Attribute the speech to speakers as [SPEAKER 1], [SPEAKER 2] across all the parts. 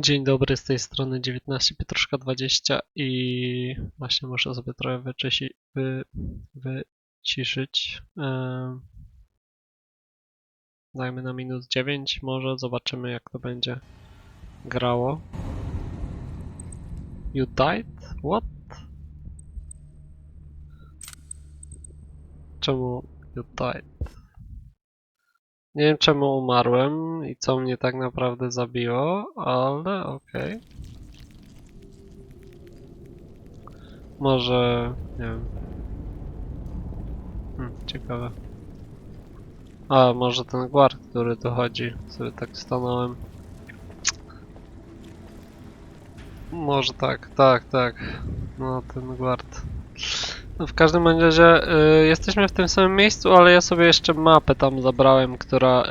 [SPEAKER 1] Dzień dobry, z tej strony 19 Pietruszka 20 i właśnie muszę sobie trochę wyczysi, wy, wyciszyć. Dajmy na minus 9 może, zobaczymy jak to będzie grało. You died? What? Czemu you died? Nie wiem czemu umarłem i co mnie tak naprawdę zabiło, ale okej. Może, nie wiem. Hmm, ciekawe. A, może ten guard, który tu chodzi. Sobie tak stanąłem. Może tak, tak, tak. No, ten guard. W każdym razie y, jesteśmy w tym samym miejscu, ale ja sobie jeszcze mapę tam zabrałem, która y,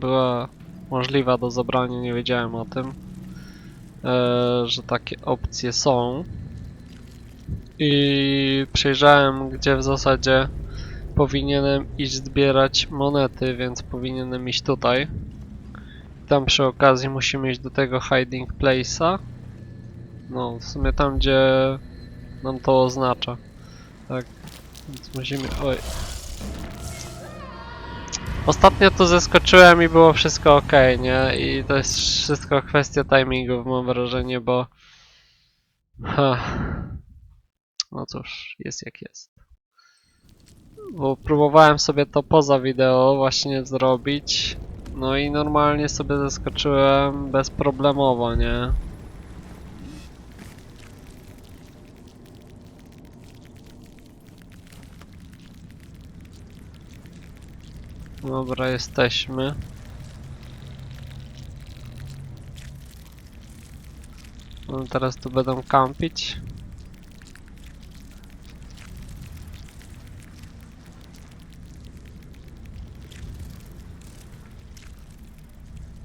[SPEAKER 1] była możliwa do zabrania, nie wiedziałem o tym, y, że takie opcje są. I przejrzałem, gdzie w zasadzie powinienem iść zbierać monety, więc powinienem iść tutaj. Tam przy okazji musimy iść do tego hiding place'a. No, w sumie tam, gdzie nam to oznacza. Tak, więc musimy... Oj. Ostatnio tu zeskoczyłem i było wszystko ok, nie? I to jest wszystko kwestia timingów, mam wrażenie, bo... Ha. No cóż, jest jak jest. Bo próbowałem sobie to poza wideo właśnie zrobić. No i normalnie sobie zeskoczyłem bezproblemowo, nie? Dobra, jesteśmy. No teraz tu będą kampić.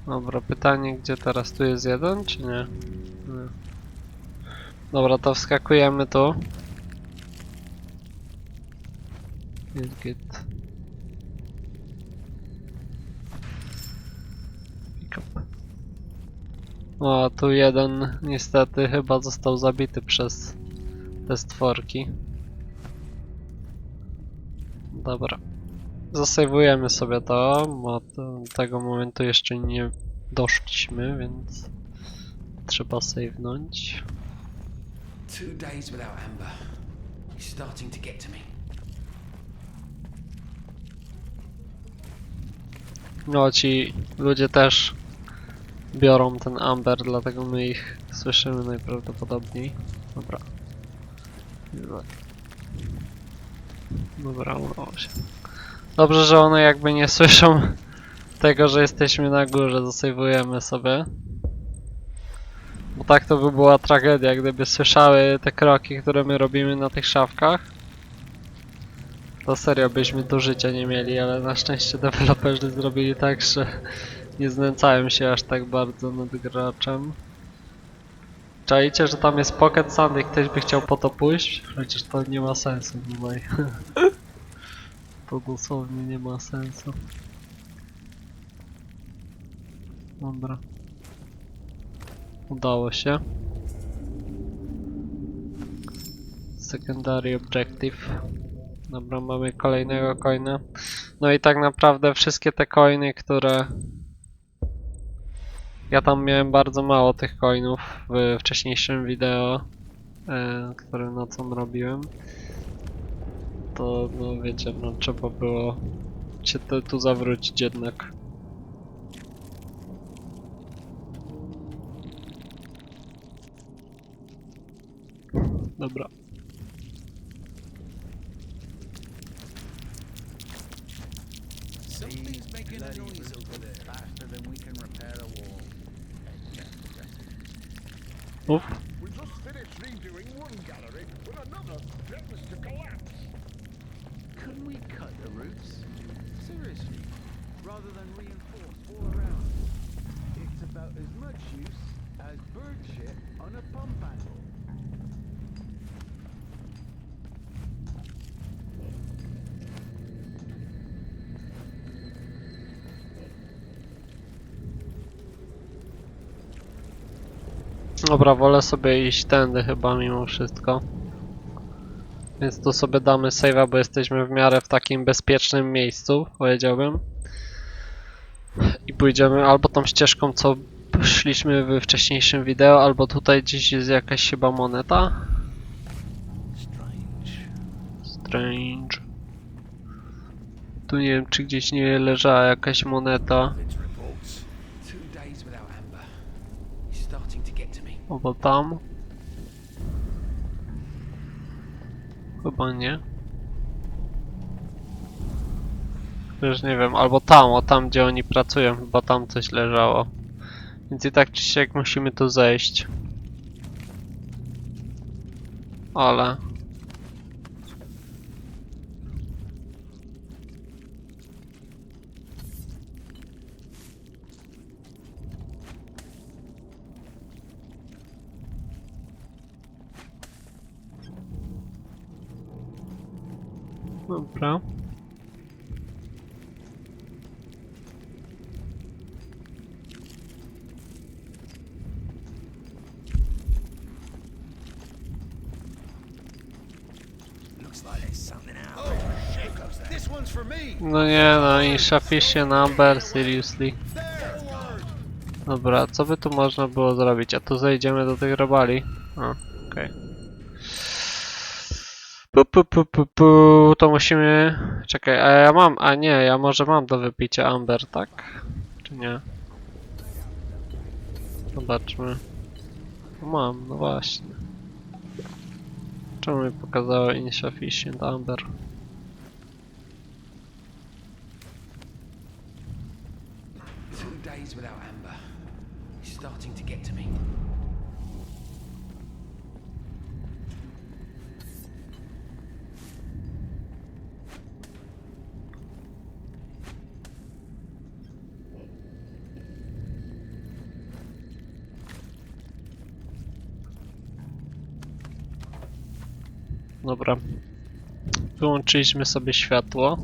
[SPEAKER 1] Dobra, pytanie, gdzie teraz tu jest jeden, czy nie? nie. Dobra, to wskakujemy tu. Git. O, tu jeden niestety chyba został zabity przez te stworki. Dobra. Zasejwujemy sobie to, bo do tego momentu jeszcze nie doszliśmy, więc trzeba save'nąć.
[SPEAKER 2] Two days without Amber. It's starting to get to me.
[SPEAKER 1] No, ci ludzie też biorą ten amber, dlatego my ich słyszymy najprawdopodobniej. Dobra. Dobra. Udało się. Dobrze, że one jakby nie słyszą tego, że jesteśmy na górze, zasejwujemy sobie. Bo tak to by była tragedia, gdyby słyszały te kroki, które my robimy na tych szafkach. To serio byśmy tu życia nie mieli, ale na szczęście deweloperzy zrobili tak, że nie znęcałem się aż tak bardzo nad graczem. Czajcie, że tam jest Pocket Sand i ktoś by chciał po to pójść? Chociaż to nie ma sensu tutaj. to dosłownie nie ma sensu. Dobra. Udało się. Secondary objective. Dobra, mamy kolejnego coina. No i tak naprawdę wszystkie te coiny, które... Ja tam miałem bardzo mało tych coinów w wcześniejszym wideo, e, które nocą robiłem. To, no wiecie, no trzeba było się tu, tu zawrócić jednak. Dobra. Dobra, wolę sobie iść tędy chyba mimo wszystko. Więc tu sobie damy save'a, bo jesteśmy w miarę w takim bezpiecznym miejscu, powiedziałbym. I pójdziemy albo tą ścieżką, co szliśmy w wcześniejszym wideo, albo tutaj gdzieś jest jakaś chyba moneta. Strange. Tu nie wiem, czy gdzieś nie leżała jakaś moneta. Albo tam. Chyba nie. Już nie wiem, albo tam, o tam gdzie oni pracują, chyba tam coś leżało. Więc i tak czy siak musimy tu zejść. Ale... Dobra. No nie no, i Shafishi number, seriously. Dobra, co by tu można było zrobić? A tu zejdziemy do tych robali. Okej. Pu, pu, pu, pu, pu, to musimy... Czekaj, a ja mam, a nie, ja może mam do wypicia Amber, tak? Czy nie? Zobaczmy. Mam, no właśnie. Czemu mi pokazało Insufficient Amber?
[SPEAKER 2] Two days without Amber. It's starting to get to me.
[SPEAKER 1] Dobra. Wyłączyliśmy sobie światło.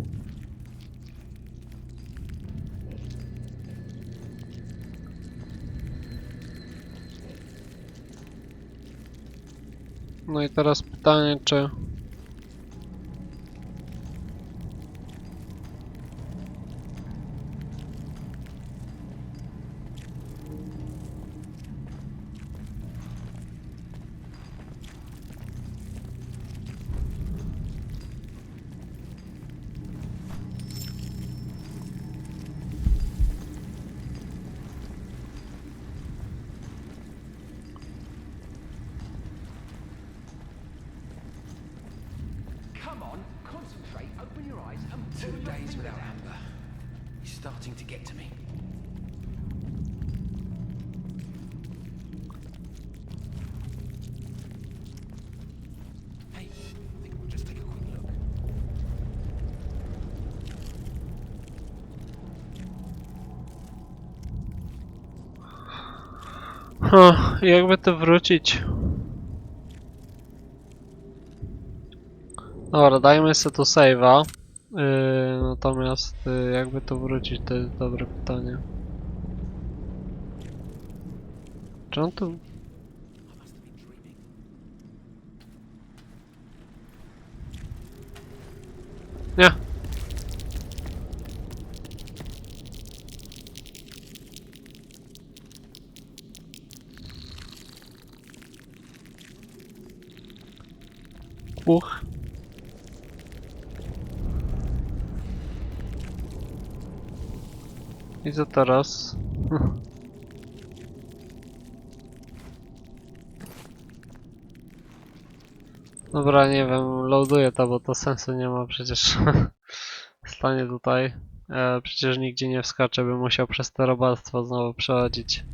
[SPEAKER 1] No i teraz pytanie, czy...
[SPEAKER 2] Come on, concentrate, open your eyes, and two days without Amber. He's starting to get to me. Hey, I think we'll just take a quick look.
[SPEAKER 1] Ha, jakby to wrócić? Dobra, dajmy sobie tu save'a. Yy, natomiast yy, jakby to wrócić, to jest dobre pytanie. Czy on tu... Nie. Uch. I co teraz? Dobra, nie wiem, loaduję to, bo to sensu nie ma przecież. Stanie tutaj. E, przecież nigdzie nie wskaczę, bym musiał przez te robactwo znowu przechodzić.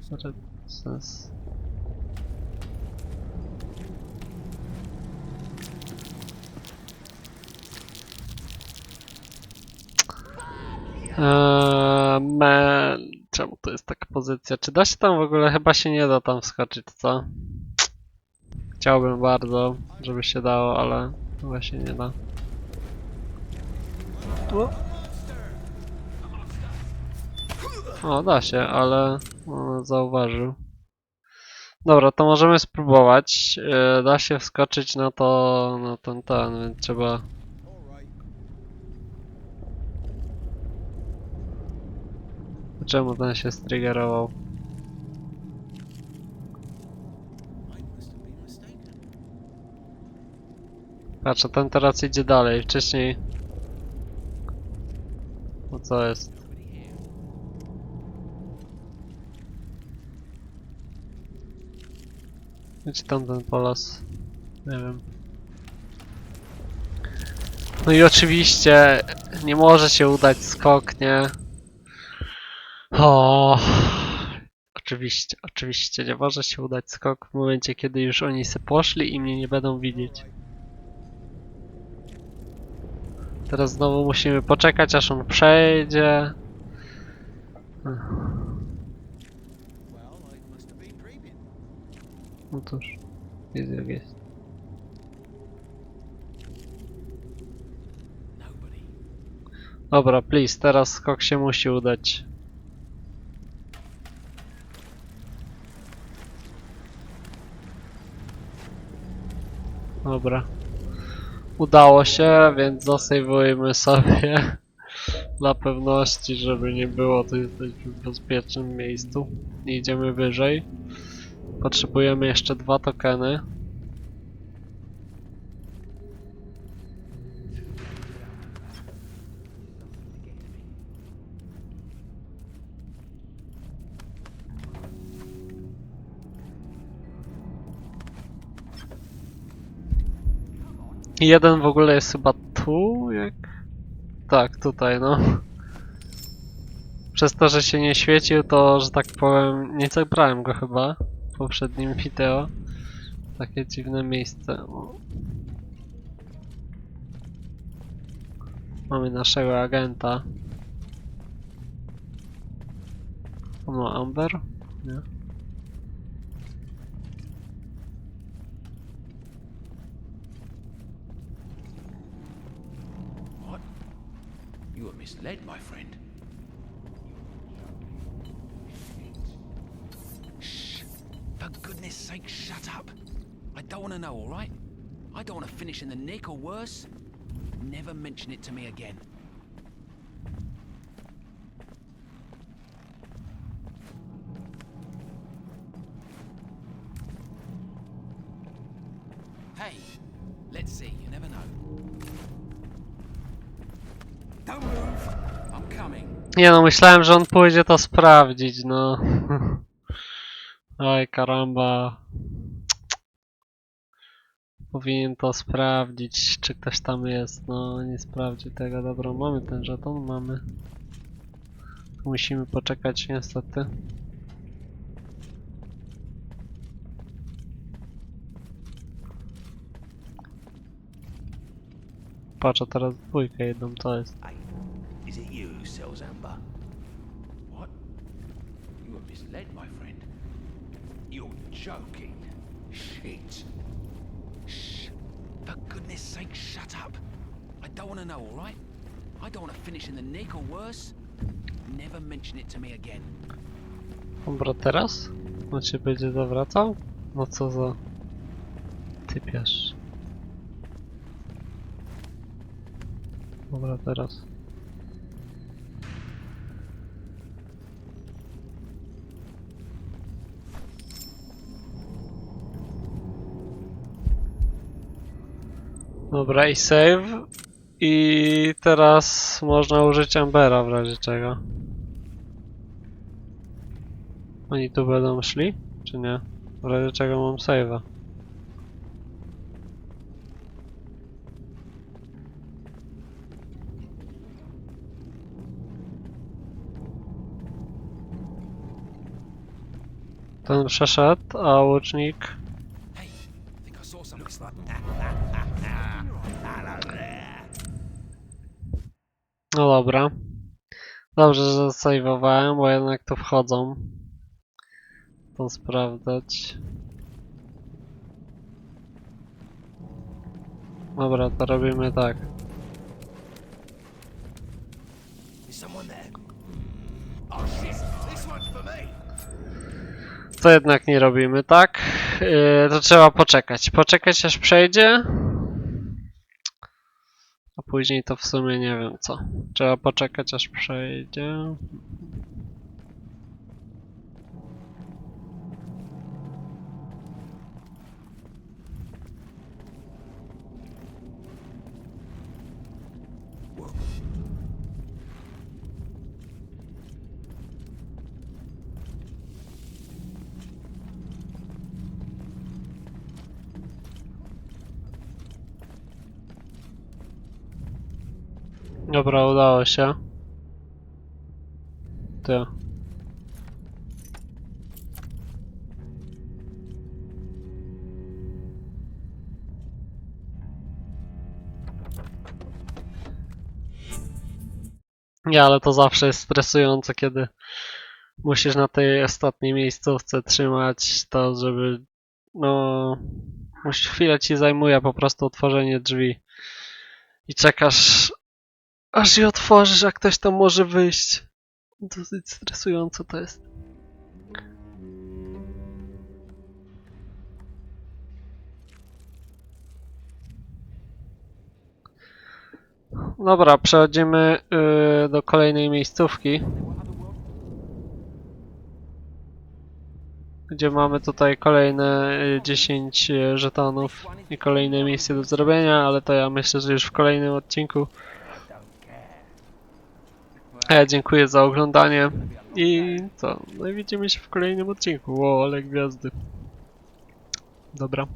[SPEAKER 1] Znaczy, sens. Eee, czemu to jest taka pozycja? Czy da się tam w ogóle? Chyba się nie da tam wskoczyć, co? Chciałbym bardzo, żeby się dało, ale chyba się nie da. O, o da się, ale zauważył. Dobra, to możemy spróbować. Yy, Da się wskoczyć na to, na ten, ten, więc trzeba... Czemu ten się striggerował? Patrzę, ten teraz idzie dalej. Wcześniej... No co jest? Gdzie tam ten polas? Nie wiem. No i oczywiście nie może się udać skok, nie? O, oczywiście, oczywiście nie może się udać skok w momencie, kiedy już oni se poszli i mnie nie będą widzieć. Teraz znowu musimy poczekać, aż on przejdzie. No cóż, jest jak jest. Dobra, please, teraz skok się musi udać. Dobra. Udało się, więc zasejwujmy sobie dla pewności, żeby nie było, to jesteśmy w bezpiecznym miejscu. Idziemy wyżej. Potrzebujemy jeszcze dwa tokeny. Jeden w ogóle jest chyba tu, jak... Tak, tutaj, no. Przez to, że się nie świecił, to, że tak powiem, nie zabrałem go chyba w poprzednim wideo. Takie dziwne miejsce. o. Mamy naszego agenta. On ma Amber? Nie.
[SPEAKER 3] Misled, my friend. Shh. For goodness sake, shut up. I don't want to know, all right? I don't want to finish in the nick or worse. Never mention it to me again.
[SPEAKER 1] Nie no, myślałem, że on pójdzie to sprawdzić, no. Oj, karamba. Powinien to sprawdzić, czy ktoś tam jest. No, nie sprawdzi tego. Dobra, mamy ten żeton, mamy. Musimy poczekać niestety. Patrzę teraz dwójkę jedną, to jest.
[SPEAKER 3] Sells amber? What? You were misled, my friend. You're joking. Shit. Shh. For goodness sake, shut up. I don't want to know, all right? I don't want to finish in the nick or worse. Never mention it to me again.
[SPEAKER 1] Dobra, teraz? On się będzie zawracał? No co za... Typiarz. Dobra, teraz. Dobra, i save. I teraz można użyć Ambera w razie czego. Oni tu będą szli? Czy nie? W razie czego mam save'a. Ten przeszedł, a łucznik... No dobra. Dobrze, że zasejwowałem, bo jednak tu wchodzą. To sprawdzać. Dobra, to robimy tak. To jednak nie robimy, tak? Yy, to trzeba poczekać. Poczekać aż przejdzie. A później to w sumie nie wiem co. Trzeba poczekać aż przejdzie. Dobra, udało się. Ty. Nie, ale to zawsze jest stresujące, kiedy musisz na tej ostatniej miejscówce trzymać to, żeby no chwilę ci zajmuje po prostu otworzenie drzwi i czekasz aż je otworzysz, a ktoś tam może wyjść. Dosyć stresujące to jest. Dobra, przechodzimy yy, do kolejnej miejscówki. Gdzie mamy tutaj kolejne y, 10 y, żetonów i kolejne miejsce do zrobienia, ale to ja myślę, że już w kolejnym odcinku. A ja dziękuję za oglądanie i co? No i widzimy się w kolejnym odcinku. Ło, ale gwiazdy. Dobra.